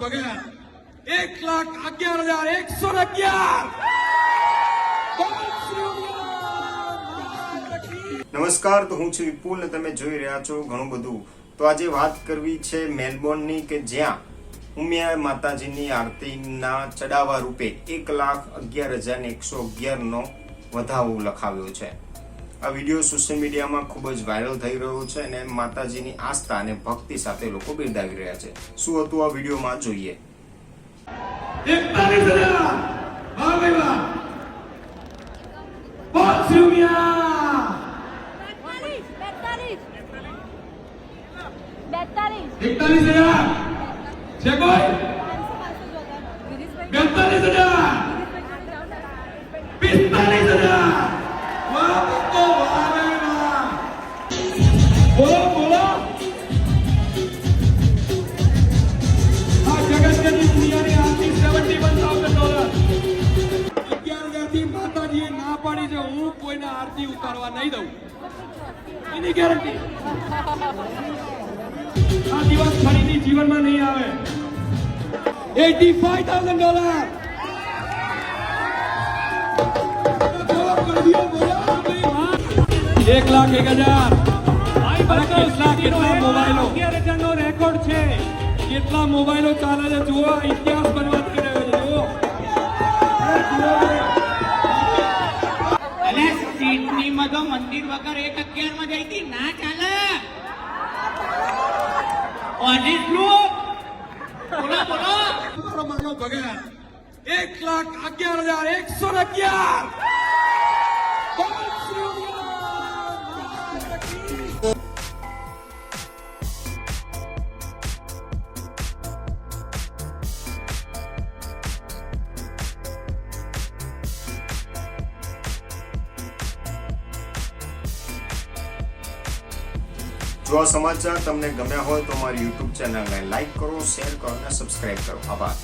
ભગત એક લાખ અગિયાર હજાર એકસો અગિયાર. નમસ્કાર, તો હું છું વિપુલ તમે જોઈ રહ્યા છો ઘણું બધું. તો આજે વાત કરવી છે મેલબોર્નની કે જ્યાં ઉમિયા માતાજીની આરતીના ચડાવા રૂપે એક લાખ અગિયાર હજાર એકસો અગિયારનો વધાવો લખાવ્યો છે. આ વીડિયો સોશિયલ મીડિયામાં ખૂબ જ વાયરલ થઈ રહ્યો છે અને માતાજીની આસ્થા અને ભક્તિ સાથે લોકો બિરદાવી રહ્યા છે. શું હતું આ વિડીયોમાં જોઈએ. બેતાલીસ બેતાલીસ. બેતાલીસ. એકતાલીસ હજાર. છે કોઈ? બેતાલીસ આ દિવસ ફરીથી જીવનમાં નહીં આવે. 85000 ડોલર. એક લાખ એક હજાર. કેટલા મોબાઈલો ચાલે છે જુઓ ઇતિહાસ બનવા થઈ રહ્યો છે જુઓ. માં તો મંદિર વગર એક અગિયારમાં જઈ હતી ના ચાલે. બોલો બોલો. મારો ભગત એક લાખ અગિયાર હજાર એકસો અગિયાર. જો આ સમાચાર તમને ગમ્યા હોય તો મારી યુટ્યુબ ચેનલને લાઈક કરો, શેર કરો અને સબસ્ક્રાઈબ કરો. આભાર.